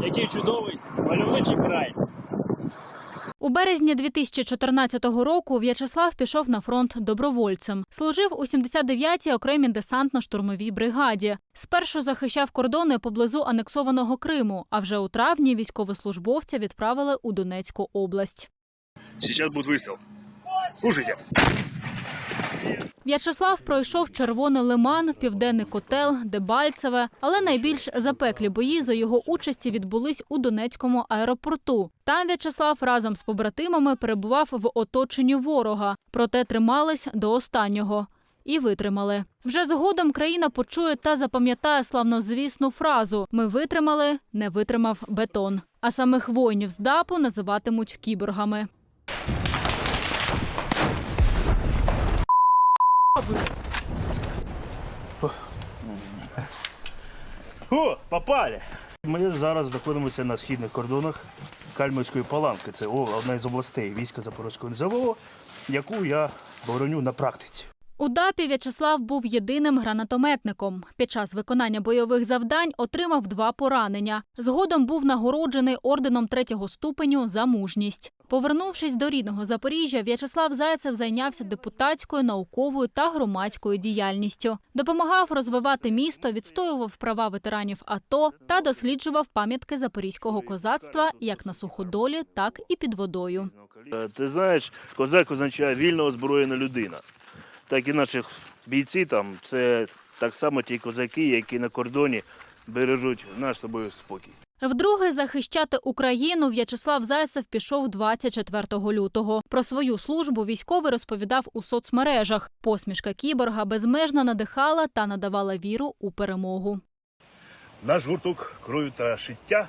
який чудовий мальовничий край. У березні 2014 року В'ячеслав пішов на фронт добровольцем. Служив у 79-й окремій десантно-штурмовій бригаді. Спершу захищав кордони поблизу анексованого Криму, а вже у травні військовослужбовця відправили у Донецьку область. Сейчас будет выстрел. Слушайте. В'ячеслав пройшов Червоний лиман, Південний котел, Дебальцеве, але найбільш запеклі бої за його участі відбулись у Донецькому аеропорту. Там В'ячеслав разом з побратимами перебував в оточенні ворога, проте тримались до останнього. І витримали. Вже згодом країна почує та запам'ятає славнозвісну фразу Ми витримали, не витримав бетон. А самих воїнів з ДАПу називатимуть кіборгами. О, попали! Ми зараз знаходимося на східних кордонах Кальмівської паланки. Це одна із областей війська Запорозького низового, яку я бороню на практиці. У ДАПі В'ячеслав був єдиним гранатометником. Під час виконання бойових завдань отримав два поранення. Згодом був нагороджений орденом третього ступеню за мужність. Повернувшись до рідного Запоріжжя, В'ячеслав Зайцев зайнявся депутатською, науковою та громадською діяльністю. Допомагав розвивати місто, відстоював права ветеранів АТО та досліджував пам'ятки запорізького козацтва як на суходолі, так і під водою. Е, Ти знаєш, козак означає вільно озброєна людина. Так і наші бійці там це так само ті козаки, які на кордоні бережуть наш з тобою спокій. Вдруге захищати Україну В'ячеслав Зайцев пішов 24 лютого. Про свою службу військовий розповідав у соцмережах. Посмішка кіборга безмежно надихала та надавала віру у перемогу. Наш гурток крою та шиття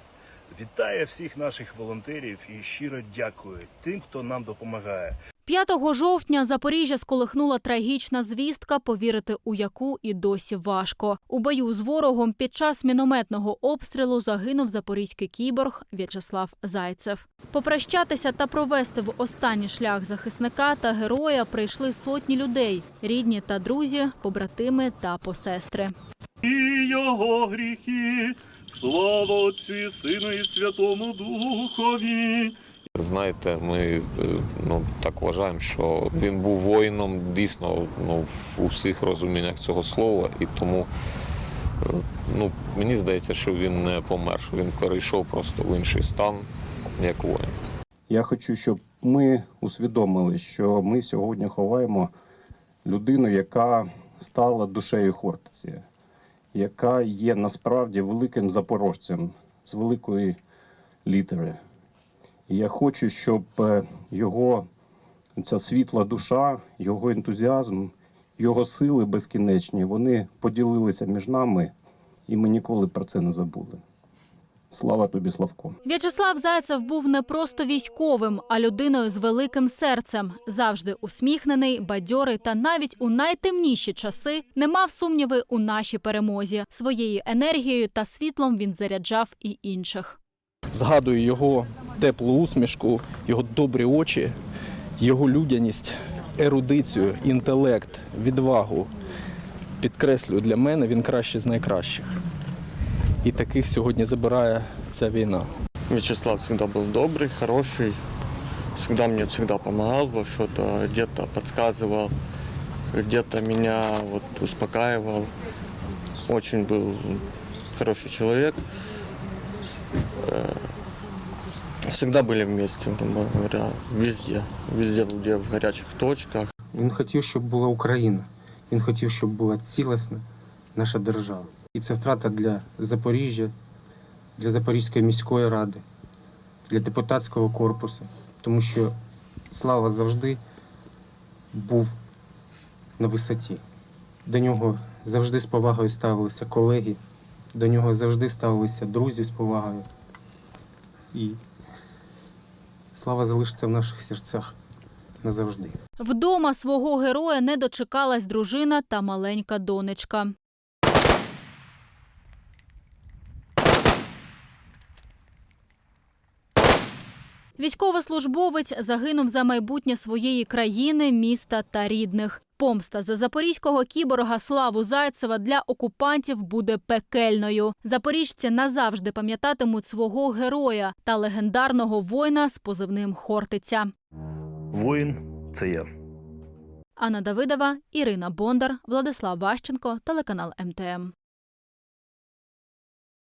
вітає всіх наших волонтерів і щиро дякує тим, хто нам допомагає. 5 жовтня Запоріжжя сколихнула трагічна звістка, повірити у яку і досі важко. У бою з ворогом під час мінометного обстрілу загинув запорізький кіборг В'ячеслав Зайцев. Попрощатися та провести в останній шлях захисника та героя прийшли сотні людей: рідні та друзі, побратими та посестри. І його гріхи, слава Отцю Сину і Святому Духові. Знаєте, ми е, ну, так вважаємо, що він був воїном дійсно ну, в усіх розуміннях цього слова, і тому е, ну, мені здається, що він не помер, що він перейшов просто в інший стан, як воїн. Я хочу, щоб ми усвідомили, що ми сьогодні ховаємо людину, яка стала душею Хортиці, яка є насправді великим запорожцем з великої літери. І я хочу, щоб е, його ця світла душа, його ентузіазм, його сили безкінечні, вони поділилися між нами, і ми ніколи про це не забули. Слава тобі, Славко! В'ячеслав Зайцев був не просто військовим, а людиною з великим серцем. Завжди усміхнений, бадьорий та навіть у найтемніші часи не мав сумніви у нашій перемозі. Своєю енергією та світлом він заряджав і інших. Згадую його теплу усмішку, його добрі очі, його людяність, ерудицію, інтелект, відвагу. Підкреслюю, для мене він кращий з найкращих. І таких сьогодні забирає ця війна. Вячеслав всегда был добрый, хороший, всегда мне всегда помогал во что-то, где-то подсказывал, где-то меня вот успокаивал. Очень был хороший человек. Всегда были вместе, говоря, везде, везде, где в горячих точках. Він хотів, щоб була Україна. Він хотів, щоб була цілісна наша держава. І це втрата для Запоріжжя, для Запорізької міської ради, для депутатського корпусу, тому що Слава завжди був на висоті. До нього завжди з повагою ставилися колеги, до нього завжди ставилися друзі з повагою. І слава залишиться в наших серцях назавжди. Вдома свого героя не дочекалась дружина та маленька донечка. Військовослужбовець загинув за майбутнє своєї країни, міста та рідних. Помста за запорізького кіборга Славу Зайцева для окупантів буде пекельною. Запоріжці назавжди пам'ятатимуть свого героя та легендарного воїна з позивним Хортиця. Воїн це я. Анна Давидова, Ірина Бондар, Владислав Ващенко, телеканал МТМ.